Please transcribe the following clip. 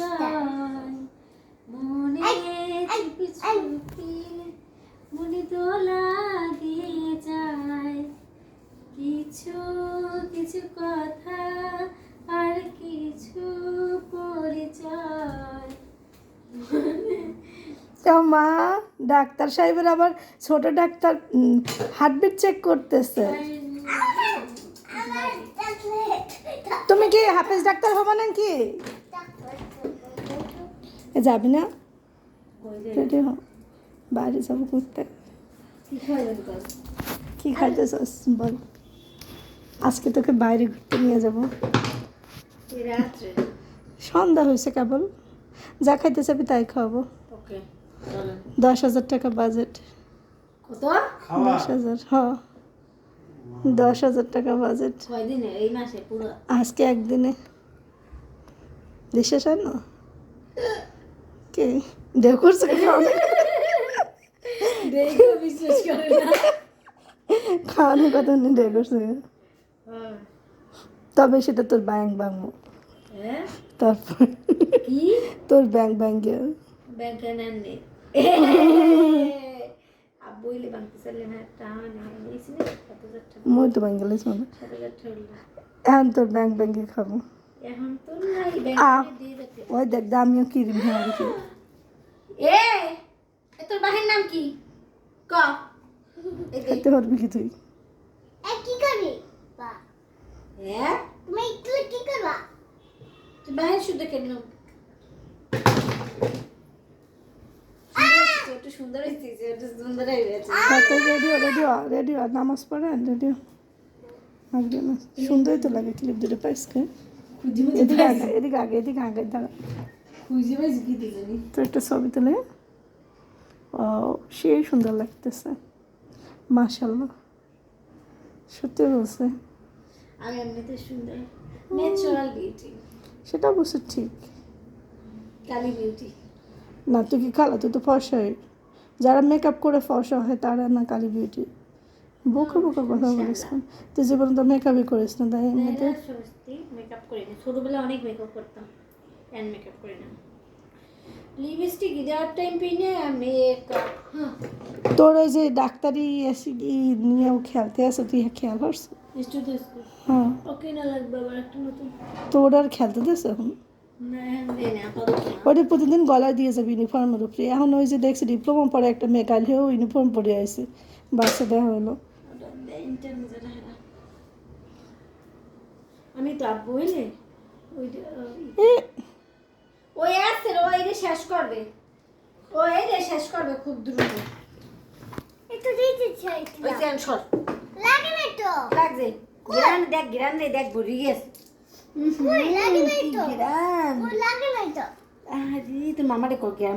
চায় মনে চুপি চুপি মনে দোলা দিয়ে যায়। কিছু কিছু কথা আর কিছু পরিচয়। তো মা ডাক্তার সাহেবের আবার ছোট ডাক্তার হার্টবিট চেক করতেছে। তুমি কি হাফেজ ডাক্তার হবা নাকি? যাবি না? রেডি হ। বাইরে যাব ঘুরতে। কি খাইতে চাস বল। আজকে তোকে বাইরে ঘুরতে নিয়ে যাব। সন্ধ্যা হয়েছে কেবল। যা খাইতে চাবি তাই খাওয়াবো। দশ হাজার টাকা বাজেট। দশ হাজার হ। দশ হাজার টাকা বাজেট। কয়দিনে? এই মাসে পুরো? আজকে একদিনে। দেশে না? কে দেহ করছে খাওয়ানোর কথা নেই দেহ করছে হ্যাঁ। তবে সেটা তোর ব্যাংক ভাঙবো তারপর? তোর ব্যাংক ব্যাংকে টাকা মই তো টাকা হলো। এখন তোর ব্যাংক ব্যাংকে খাব। ব্যাংকে ওই দেখ দামিও কিরিম দেখি এ এ তোর বাহির নাম কি? ক। খেতে পারবি কি তুই। কি করবি? বা। হ্যাঁ তুমি একটু কি করবা? তুই বাহির শুদ্ধ কেন? একটু সুন্দর হয়েছে একটু সুন্দর হয়েছে রেডিও রেডিও রেডিও নামাজ পড়ে রেডিও। আসবে না। সুন্দরই তো লাগে ক্লিপ দুটো পাইসকে খুঁজি এদিকে আগে এদিকে আগে এদিকে আগে দাঁড়া। তো একটা ছবি তুলে। ও সেই সুন্দর লাগতেছে। মাশাল্লাহ সত্যি বলছে। আমি এমনিতে সুন্দর। ন্যাচারাল বিউটি সেটা অবশ্য ঠিক। কালি বিউটি না তুই কি খালা তুই তো ফর্সা যারা মেকআপ করে ফর্সা হয় তারা না কালি বিউটি বোকা বোকা কথা বলিস না। তুই জীবন তো মেকআপই করিস না তাই এমনিতে? মেকআপ ছোটবেলায় অনেক মেকআপ করতাম। এখন মেকআপ করি না লিপস্টিক দেওয়ার টাইম পেয়ে মেকআপ তোর ওই যে ডাক্তারি এসে নিয়েও খেলতে আছে তুই খেয়াল করছ? হ্যাঁ। ওকে না লাগবে আবার একটা নতুন। খেলতে দিস এখন। ওটা প্রতিদিন গলায় দিয়ে যাবে ইউনিফর্মের উপরে। এখন ওই যে দেখছি ডিপ্লোমা পরে একটা মেয়ে কালকেও ইউনিফর্ম পরে আছে বাচ্চা দেওয়া হলো। আমি তো আব্বু হইলে ওই ওই আসছে রে, ও এটা শেষ করবে। ও এটা শেষ করবে খুব দ্রুত। একটু দিতে ওই চাইছিলাম যে সর। লাগে না তো? লাগছে গ্রান দেখ গ্রান রে দেখ ভরি গেছে। লাগে না তো? গ্রান লাগে না তো? আরে তোর মামারে কো গ্রাম